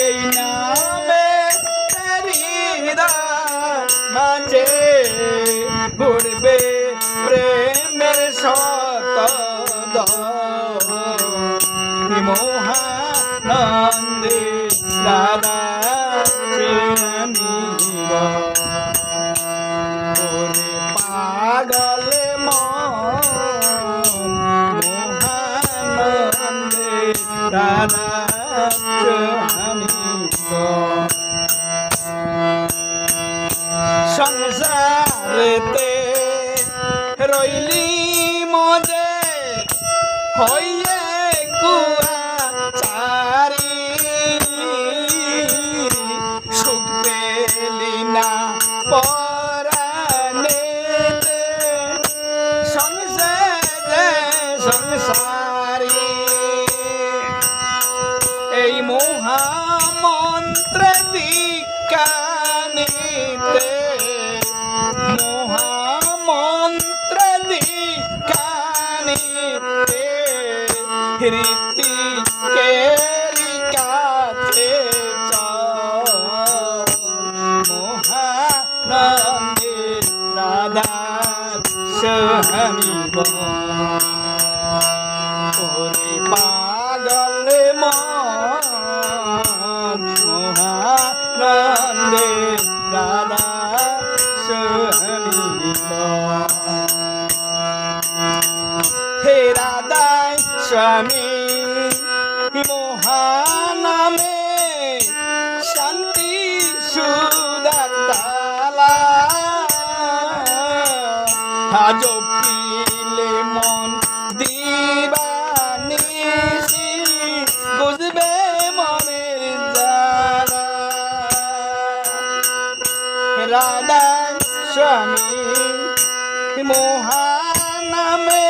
এই নামে মাঝে ঘুরবে প্রেমের শত মহানন্দে দাদা পাগল মহানন্দে দাদা সংসারেতে রইলি মজে হইয়ে কুয়া চারি। সুখ পেলি না রীতি কেরি কাছে মহানন্দে দাদা সহামিব ওরে পাগল মহানন্দে দাদা সহামিব হে রাধাই স্বামী আজ পিলে মন দিবানিসি বুঝবে মনের যারা। রাধা স্বামী মহানামে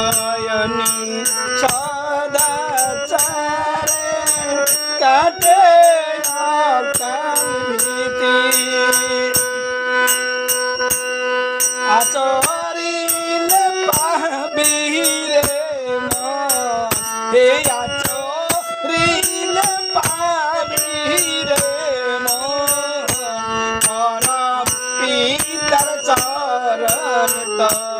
হস্তয়নি সদাচারে কাটে ভীতি আচরিলে পাবিরে মন হে আচরিলে পাবিরে মন পিতার চরণ তল